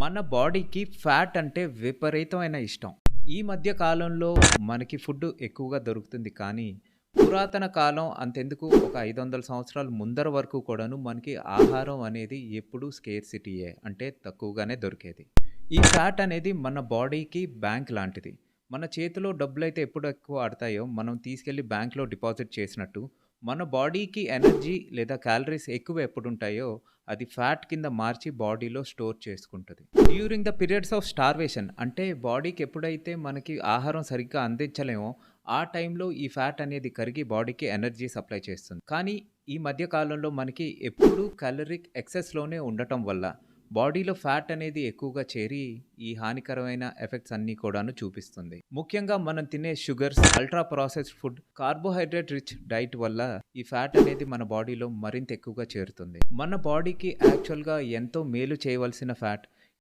మన బాడీకి ఫ్యాట్ అంటే విపరీతమైన ఇష్టం. ఈ మధ్య కాలంలో మనకి ఫుడ్ ఎక్కువగా దొరుకుతుంది కానీ, పురాతన కాలం అంతెందుకు ఒక 500 సంవత్సరాల ముందర వరకు కూడాను మనకి ఆహారం అనేది ఎప్పుడూ స్కేర్సిటీయే. అంటే తక్కువగానే దొరికేది. ఈ ఫ్యాట్ అనేది మన బాడీకి బ్యాంక్ లాంటిది. మన చేతిలో డబ్బులు అయితే ఎప్పుడు ఎక్కువ ఆడతాయో, మనం తీసుకెళ్ళి బ్యాంక్‌లో డిపాజిట్ చేసినట్టు, మన బాడీకి ఎనర్జీ లేదా క్యాలరీస్ ఎక్కువ ఎప్పుడు ఉంటాయో అది ఫ్యాట్ కింద మార్చి బాడీలో స్టోర్ చేసుకుంటుంది during the periods of starvation అంటే బాడీకి ఎప్పుడైతే మనకి ఆహారం సరిగ్గా అందించలేమో, ఆ టైంలో ఈ ఫ్యాట్ అనేది కరిగి బాడీకి ఎనర్జీ సప్లై చేస్తుంది. కానీ ఈ మధ్య కాలంలో మనకి ఎప్పుడూ కాలరిక్ ఎక్సెస్‌లోనే ఉండటం వల్ల, బాడీలో ఫ్యాట్ అనేది ఎక్కువగా చేరి, ఈ హానికరమైన ఎఫెక్ట్స్ అన్నీ కూడాను చూపిస్తుంది. ముఖ్యంగా మనం తినే sugars, ultra processed food, carbohydrate rich diet వల్ల ఈ ఫ్యాట్ అనేది మన బాడీలో మరింత ఎక్కువగా చేరుతుంది. మన బాడీకి యాక్చువల్‌గా ఎంతో మేలు చేయవలసిన ఫ్యాట్,